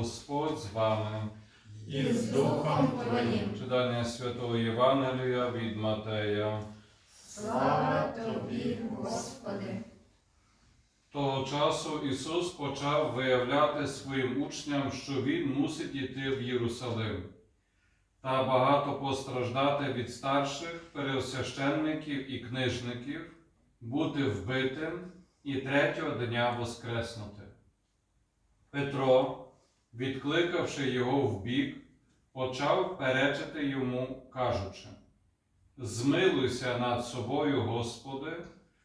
Господь з вами. і з Духом Твоїм. Читання Святого Євангелія від Матея. Слава Тобі, Господи! Того часу Ісус почав виявляти своїм учням, що Він мусить йти в Єрусалим та багато постраждати від старших пересвященників і книжників, бути вбитим і третього дня воскреснути. Петро, відкликавши його вбік, почав перечити йому, кажучи: Змилуйся над собою, Господи,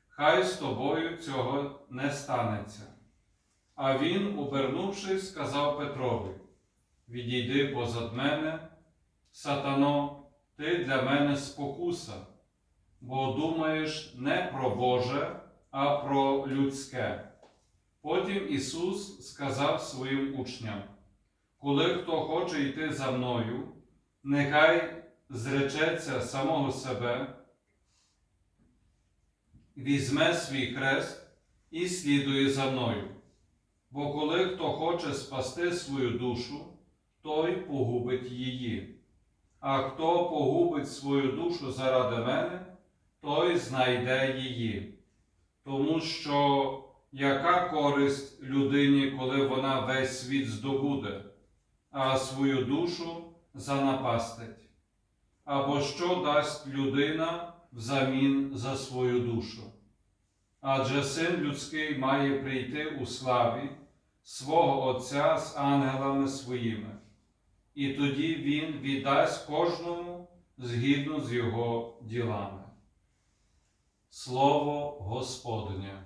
хай з тобою цього не станеться. А він, обернувшись, сказав Петрові: Відійди позад мене, сатано, ти для мене спокуса, бо думаєш не про Боже, а про людське. Потім Ісус сказав своїм учням: Коли хто хоче йти за мною, нехай зречеться самого себе, візьме свій хрест і слідує за мною. Бо коли хто хоче спасти свою душу, той погубить її. А хто погубить свою душу заради мене, той знайде її. Тому що яка користь людині, коли вона весь світ здобуде, а свою душу занапастить? Або що дасть людина взамін за свою душу? Адже син людський має прийти у славі свого Отця з ангелами своїми, і тоді Він віддасть кожному згідно з його ділами. Слово Господнє.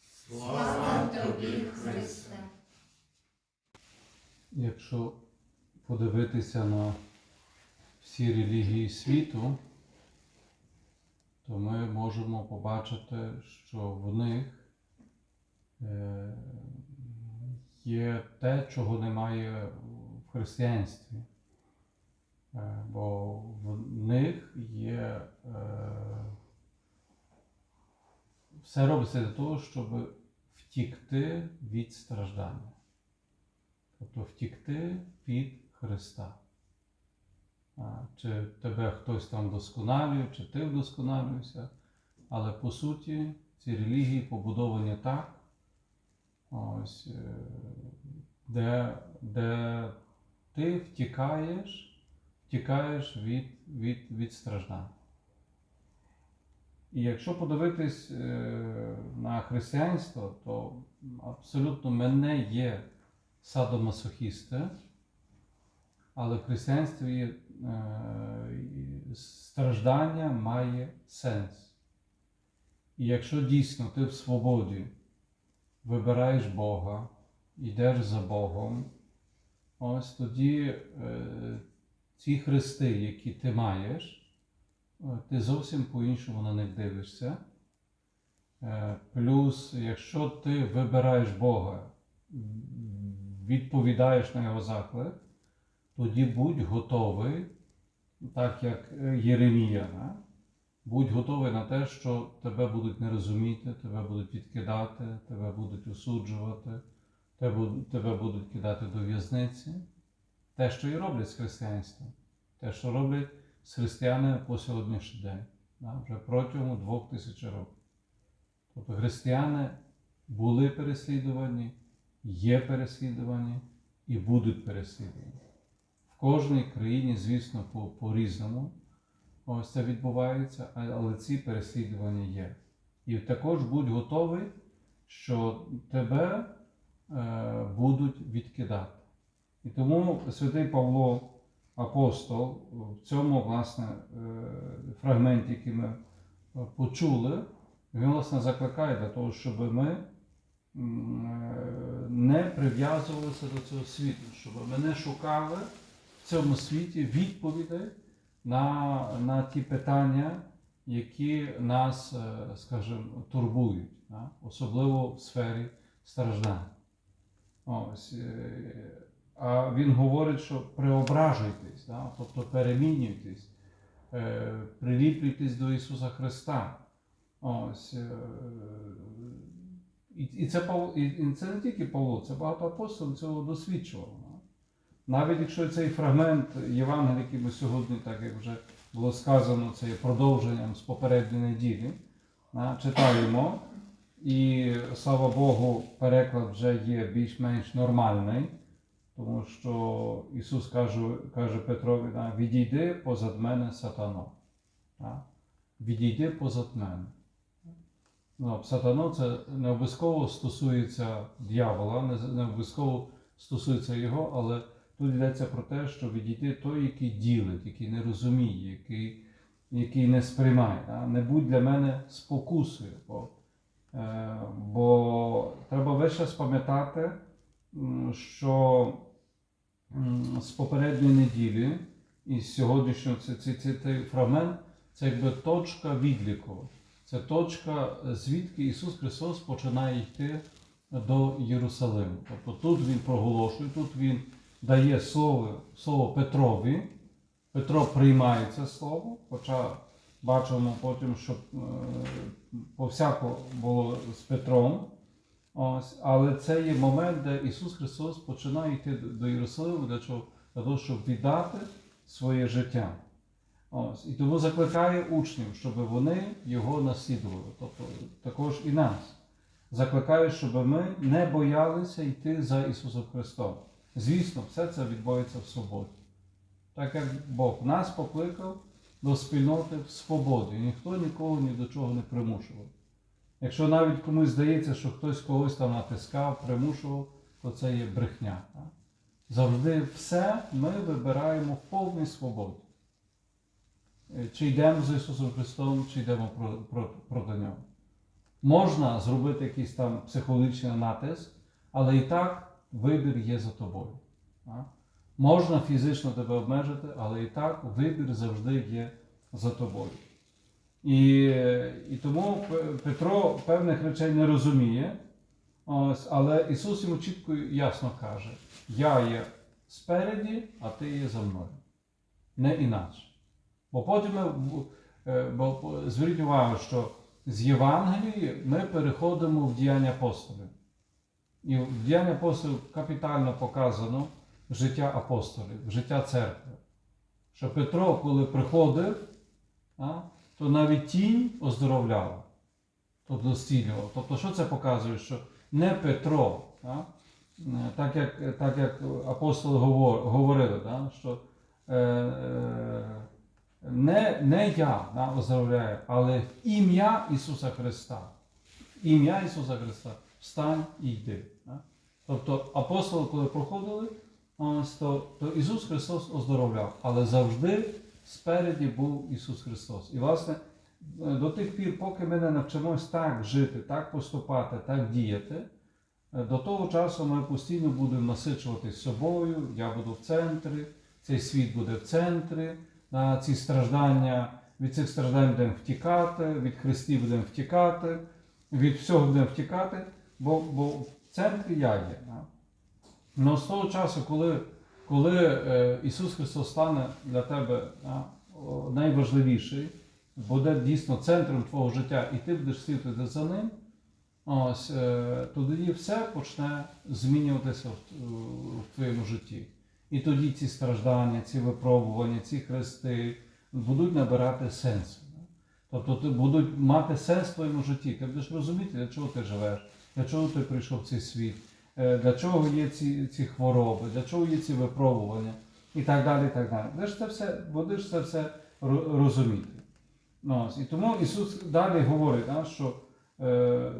Слава Тобі, Христе! Якщо подивитися на всі релігії світу, то ми можемо побачити, що в них е, є те, чого немає в християнстві. Е, Бо в них є е, все робиться для того, щоб втікти від страждання. Тобто втікти від Христа. Чи тебе хтось там досконалює, чи ти вдосконалюєшся. Але по суті ці релігії побудовані так, ось, е, де, де ти втікаєш, втікаєш від, від, від страждань. І якщо подивитись е, на християнство, то абсолютно мене є садомасохісти, але в християнстві е, страждання має сенс. І якщо дійсно ти в свободі вибираєш Бога, йдеш за Богом, ось тоді е, ці хрести, які ти маєш, е, ти зовсім по-іншому на них дивишся. Плюс, якщо ти вибираєш Бога, відповідаєш на його заклик, тоді будь готовий, так як Єремія, да? будь готовий на те, що тебе будуть не розуміти, тебе будуть відкидати, тебе будуть осуджувати, тебе будуть- кидати до в'язниці. Те, що і роблять з християнством, те, що роблять з християни по сьогоднішній день, вже протягом двох тисяч років. Тобто християни були переслідувані, є переслідувані і будуть переслідувані. Кожній країні, звісно, по- по-різному ось це відбувається, але ці переслідування є. І також будь готовий, що тебе е, будуть відкидати. І тому святий Павло Апостол в цьому власне е, фрагменті, який ми е, почули, він власне закликає для того, щоб ми е, не прив'язувалися до цього світу, щоб ми не шукали цьому світі відповідей на, на ті питання, які нас, е, скажімо, турбують, особливо в сфері страждань. Е, а він говорить, що преображуйтесь, да? тобто перемінюйтесь, е, приліплюйтесь до Ісуса Христа. Ось, і, це, і це не тільки Павло, це багато апостолів цього досвідчувало. Навіть якщо цей фрагмент Євангелія, який ми сьогодні, так як вже було сказано, це є продовженням з попередньої неділі, читаємо, і слава Богу, переклад вже є більш-менш нормальний, тому що Ісус каже, каже Петрові, відійди позад мене сатано. Відійди позад мене. Ну, сатано це не обов'язково стосується дьявола, не обов'язково стосується його, але тут йдеться про те, що відійти той, який ділить, який не розуміє, який, який не сприймає. Да? Не будь для мене спокусою. Бо, е, бо треба час пам'ятати, що з попередньої неділі і з сьогоднішнього цей, цей, цей, цей фрагмент це якби точка відліку. Це точка, звідки Ісус Христос починає йти до Єрусалиму. Тобто тут Він проголошує, тут Він дає слово, слово Петрові. Петро приймає це слово, хоча бачимо потім, що е, повсяко було з Петром. Ось, але це є момент, де Ісус Христос починає йти до- Єрусалиму для чого? Для того, щоб віддати своє життя. Ось, і тому закликає учнів, щоб вони його наслідували, тобто також і нас. Закликає, щоб ми не боялися йти за Ісусом Христом. Звісно, все це відбувається в свободі. Так як Бог нас покликав до спільноти в свободі. І ніхто нікого ні до чого не примушував. Якщо навіть комусь здається, що хтось когось там натискав, примушував, то це є брехня. Так? Завжди все ми вибираємо в повній свободі. Е, Чи йдемо за Ісусом Христом, чи йдемо про- про- проти Нього. Можна зробити якийсь там психологічний натиск, але і так вибір є за тобою. Можна фізично тебе обмежити, але і так вибір завжди є за тобою. І, і тому Петро певних речей не розуміє, ось, але Ісус йому чітко ясно каже: Я є спереді, а ти є за мною. Не інакше. Бо потім ми, е, бо зверніть увагу, що з Євангелії ми переходимо в діяння апостолів. І в діяння апостолів капітально показано життя апостолів, життя церкви. Що Петро, коли приходив, то навіть тінь оздоровляла, тобто зцілював. Тобто, що це показує? Що не Петро, е, так, як, так як апостоли говор- говорили, що е, е, не, не я оздоровляю, але ім'я Ісуса Христа. Ім'я Ісуса Христа встань і йди. Тобто апостоли, коли проходили, то, то Ісус Христос оздоровляв, але завжди спереді був Ісус Христос. І власне до тих пір, поки ми не навчимось так жити, так поступати, так діяти, до того часу ми постійно будемо насичуватись собою, я буду в центрі, цей світ буде в центрі, на ці страждання, від цих страждань будемо втікати, від Христів будемо втікати, від всього будемо втікати, бо, бо в центрі я є. да. Но з того часу, коли, коли е, Ісус Христос стане для тебе да, найважливіший, буде дійсно центром твого життя, і ти будеш слідувати за ним, ось, е, тоді все почне змінюватися в, в твоєму житті. І тоді ці страждання, ці випробування, ці хрести будуть набирати сенсу. Тобто будуть мати сенс в твоєму житті. Ти будеш розуміти, для чого ти живеш, для чого ти прийшов в цей світ, е, для чого є ці, ці хвороби, для чого є ці випробування і так далі. і так далі. Будеш це все, будеш це все розуміти. Ну, ось. І тому Ісус далі говорить, що е,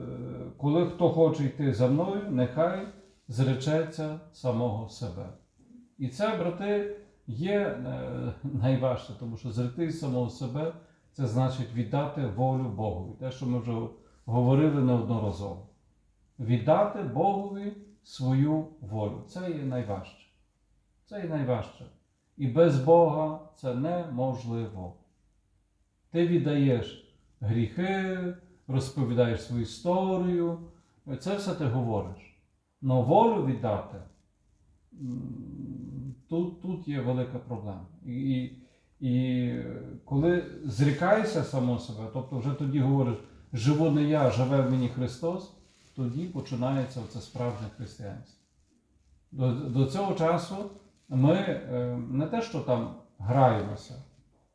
коли хто хоче йти за мною, нехай зречеться самого себе. І це, брати, є е, найважче, тому що зректи самого себе це значить віддати волю Богові. Те, що ми вже говорили неодноразово. Віддати Богові свою волю. Це є найважче. Це є найважче. І без Бога це неможливо. Ти віддаєш гріхи, розповідаєш свою історію, це все ти говориш. Но волю віддати тут, тут є велика проблема. І, і, коли зрікаєшся само себе, тобто вже тоді говориш, живу не я, живе в мені Христос, тоді починається це справжнє християнство. До, до цього часу ми е, не те, що там граємося.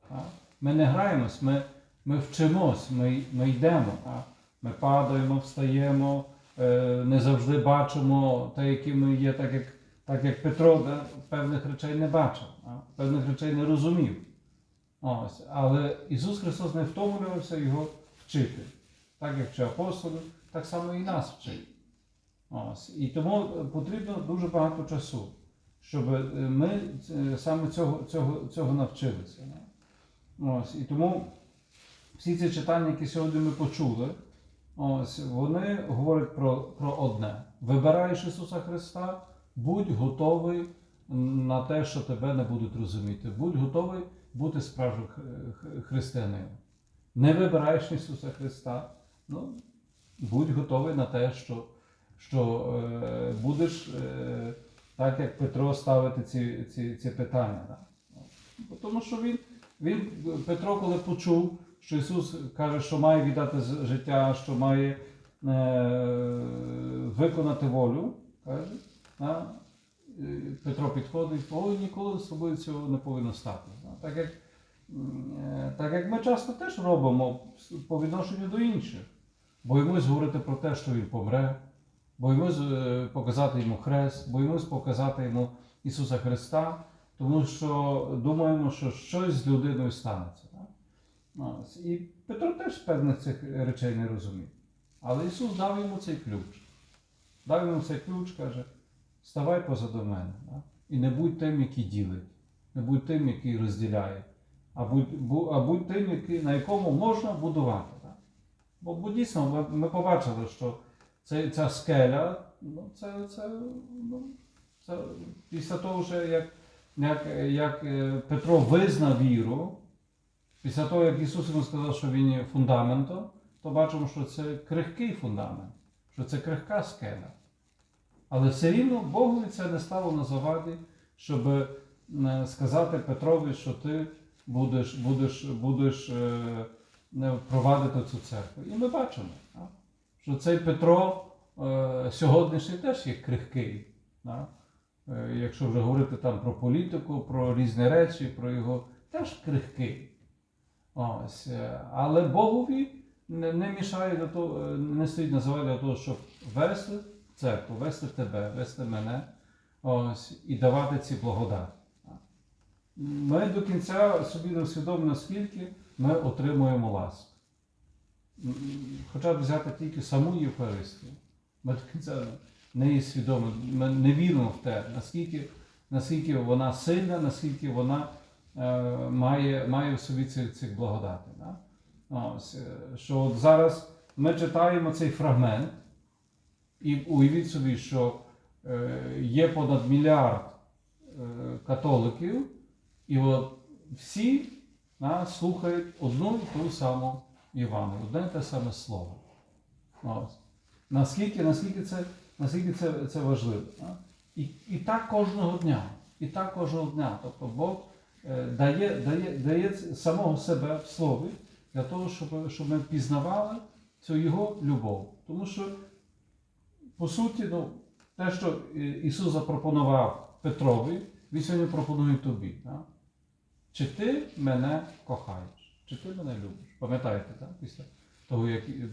а, Ми не граємось, ми, ми вчимось, ми, ми йдемо. а. Ми падаємо, встаємо, е, не завжди бачимо те, які ми є, так як, так як Петро да, певних речей не бачив, а, певних речей не розумів. Ось. Але Ісус Христос не втомлювався його вчити. Так як вчив апостолів, так само і нас вчить. Ось. І тому потрібно дуже багато часу, щоб е, ми е, саме цього, цього, цього навчилися. Ось. І тому всі ці читання, які сьогодні ми почули, ось, вони говорять про, про одне. Вибираєш Ісуса Христа, будь готовий на те, що тебе не будуть розуміти. Будь готовий бути справжнім християнином. Не вибираєш Ісуса Христа, ну, будь готовий на те, що, що е, будеш, е, так як Петро, ставити ці, ці, ці питання. Да? Тому що він, він, Петро, коли почув, що Ісус каже, що має віддати життя, що має е, виконати волю, каже, да? Петро підходить, ой, ніколи з тобою цього не повинно стати. Так, як, е, так як ми часто теж робимо по відношенню до інших. Боїмось говорити про те, що він помре, боїмось е, показати йому хрест, боїмось показати йому Ісуса Христа, тому що думаємо, що щось з людиною станеться. так? І Петро теж певних цих речей не розумів. Але Ісус дав йому цей ключ. Дав йому цей ключ, каже, ставай позаду мене. І не будь тим, який ділить, не будь тим, який розділяє, а будь, а будь тим, який, на якому можна будувати. Бо, бо дійсно ми, ми побачили, що це, ця скеля, ну, це, це, ну, це після того, вже як, як, як е, Петро визнав віру, після того, як Ісус йому сказав, що він є фундаментом, то бачимо, що це крихкий фундамент, що це крихка скеля. Але все рівно Богові це не стало на заваді, щоб е, сказати Петрові, що ти будеш, будеш, будеш е, провадити цю церкву. І ми бачимо, що цей Петро е, сьогоднішній теж є крихкий. Е, Якщо вже говорити там про політику, про різні речі, про його теж крихкий. Ось. е, Але Богові не, мішає до того, не стоїть на заваді того, щоб вести церкву, вести тебе, вести мене ось, і давати ці благодаті. Ми до кінця собі не усвідомимо, наскільки ми отримуємо ласку. Хоча б взяти тільки саму Євхаристію. Ми до кінця не є свідомі, ми не віримо в те, наскільки, наскільки вона сильна, наскільки вона е, має, має в собі цих, цих благодатей. Да? Ось, е, що от зараз ми читаємо цей фрагмент, і уявіть собі, що е, є понад мільярд е, католиків, і от всі слухають одну і ту саму Євангелію, одне і те саме слово. Ось. Наскільки, наскільки, це, наскільки це, це важливо. І, і так кожного дня. І так кожного дня. Тобто Бог е, дає, дає, дає самого себе в слові для того, щоб, щоб ми пізнавали цю його любов. Тому що, по суті, ну, те, що е, Ісус запропонував Петрові, Він сьогодні пропонує тобі. Да? Чи ти мене кохаєш? Чи ти мене любиш? Пам'ятаєте, так? Після того, як, е,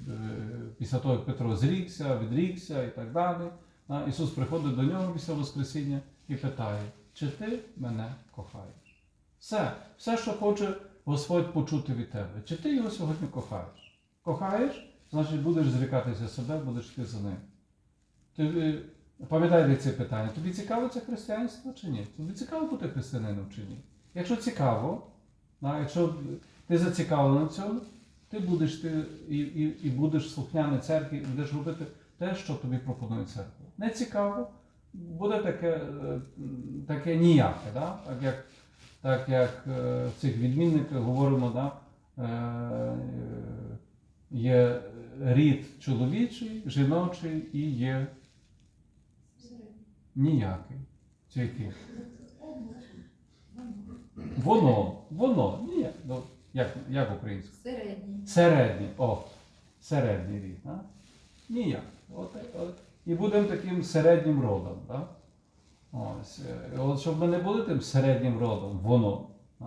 після того, як Петро зрікся, відрікся і так далі. да, Ісус приходить до нього після Воскресіння і питає, чи ти мене кохаєш? Все, все, що хоче Господь почути від тебе. Чи ти його сьогодні кохаєш? Кохаєш, значить будеш зрікатися себе, будеш йти за ним. Ти пам'ятаєте це питання? Тобі цікаво це християнство чи ні? Тобі цікаво бути християнином чи ні? Якщо цікаво, да, якщо ти зацікавлений в цьому, ти будеш ти і, і, і будеш слухняний церкві, і будеш робити те, що тобі пропонує церква. Не цікаво, буде таке, е, таке ніяке, да? так як, так як е, в цих відмінниках говоримо, да? е, є рід чоловічий, жіночий і є ніякий. Чи який? Воно, воно, ні, ну, як, як українською? Середній. Середній, о, середній рід. А? Ніяк. От, от. І будемо таким середнім родом. Да? Ось. е, От щоб ми не були тим середнім родом, воно. а.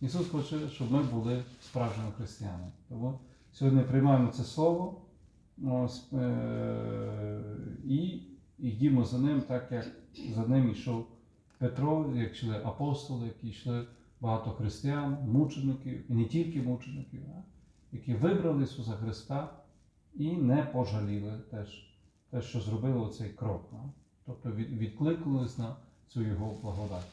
Ісус хоче, щоб ми були справжніми християнами. Тому сьогодні приймаємо це слово ось, е- і йдімо за ним, так як за ним йшов Петро, як йшли апостоли, які йшли багато християн, мучеників, і не тільки мучеників, а, які вибрали Ісуса Христа і не пожаліли теж те, що зробили оцей крок. а. Тобто від, відкликнулись на цю Його благодать.